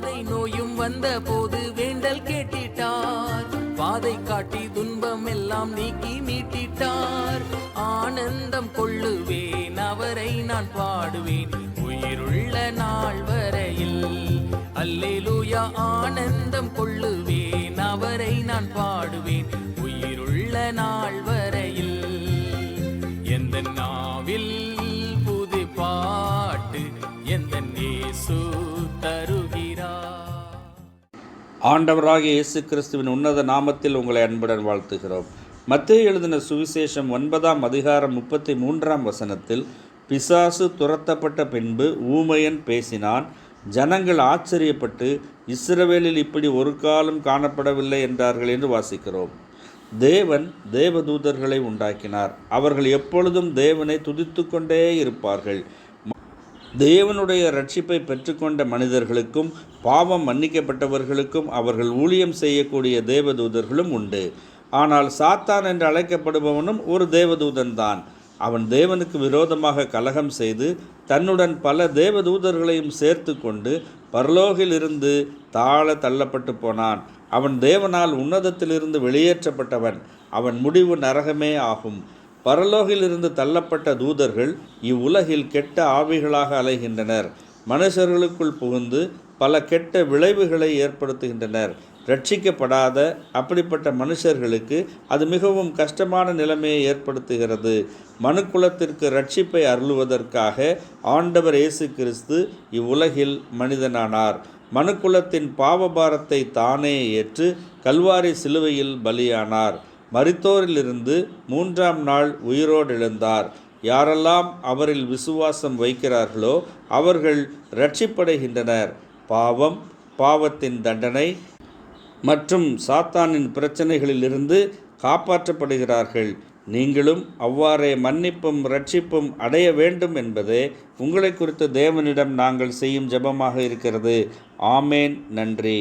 பாதை நோயும் வந்த போது வேண்டல் கேட்டிட்டார். பாதை காட்டி துன்பம் எல்லாம் நீக்கி மீட்டிட்டார். ஆனந்தம் கொள்ளுவேன் அவரை நான் பாடுவேன். உயிருள்ள நாள் வரையில் அல்லேலூயா ஆனந்தம் கொள்ளுவேன் அவரை நான் பாடுவேன். உயிருள்ள நாள் வரையில் எந்த நாவில் புது பாட்டு எந்த நேசு தரு ஆண்டவராக இயேசு கிறிஸ்துவின் உன்னத நாமத்தில் உங்களை அன்புடன் வாழ்த்துகிறோம். மத்திய எழுதின சுவிசேஷம் ஒன்பதாம் அதிகாரம் முப்பத்தி மூன்றாம் வசனத்தில் பிசாசு துரத்தப்பட்ட பின்பு ஊமையன் பேசினான் ஜனங்கள் ஆச்சரியப்பட்டு இஸ்ரவேலில் இப்படி ஒரு காலம் காணப்படவில்லை என்றார்கள் என்று வாசிக்கிறோம். தேவன் தேவதூதர்களை உண்டாக்கினார். அவர்கள் எப்பொழுதும் தேவனை துதித்து கொண்டே இருப்பார்கள். தேவனுடைய ரட்சிப்பை பெற்றுக்கொண்ட மனிதர்களுக்கும் பாவம் மன்னிக்கப்பட்டவர்களுக்கும் அவர்கள் ஊழியம் செய்யக்கூடிய தேவதூதர்களும் உண்டு. ஆனால் சாத்தான் என்று அழைக்கப்படுபவனும் ஒரு தேவதூதன் தான் அவன் தேவனுக்கு விரோதமாக கலகம் செய்து தன்னுடன் பல தேவதூதர்களையும் சேர்த்து கொண்டு பரலோகிலிருந்து தாழ தள்ளப்பட்டு போனான். அவன் தேவனால் உன்னதத்திலிருந்து வெளியேற்றப்பட்டவன். அவன் முடிவு நரகமே ஆகும். பரலோகிலிருந்து தள்ளப்பட்ட தூதர்கள் இவ்வுலகில் கெட்ட ஆவிகளாக அலைகின்றனர். மனுஷர்களுக்குள் புகுந்து பல கெட்ட விளைவுகளை ஏற்படுத்துகின்றனர். ரட்சிக்கப்படாத அப்படிப்பட்ட மனுஷர்களுக்கு அது மிகவும் கஷ்டமான நிலைமையை ஏற்படுத்துகிறது. மனுக்குலத்திற்கு ரட்சிப்பை அருளுவதற்காக ஆண்டவர் இயேசு கிறிஸ்து இவ்வுலகில் மனிதனானார். மனுக்குலத்தின் பாவபாரத்தை தானே ஏற்று கல்வாரி சிலுவையில் பலியானார். மரித்தோரிலிருந்து மூன்றாம் நாள் உயிரோடு எழுந்தார் யாரெல்லாம் அவரில் விசுவாசம் வைக்கிறார்களோ அவர்கள் ரட்சிப்படைகின்றனர் பாவம் பாவத்தின் தண்டனை மற்றும் சாத்தானின் பிரச்சனைகளிலிருந்து காப்பாற்றப்படுகிறார்கள். நீங்களும் அவ்வாறே மன்னிப்பும் ரட்சிப்பும் அடைய வேண்டும் என்பதே உங்களை குறித்து தேவனிடம் நாங்கள் செய்யும் ஜெபமாக இருக்கிறது. ஆமேன். நன்றி.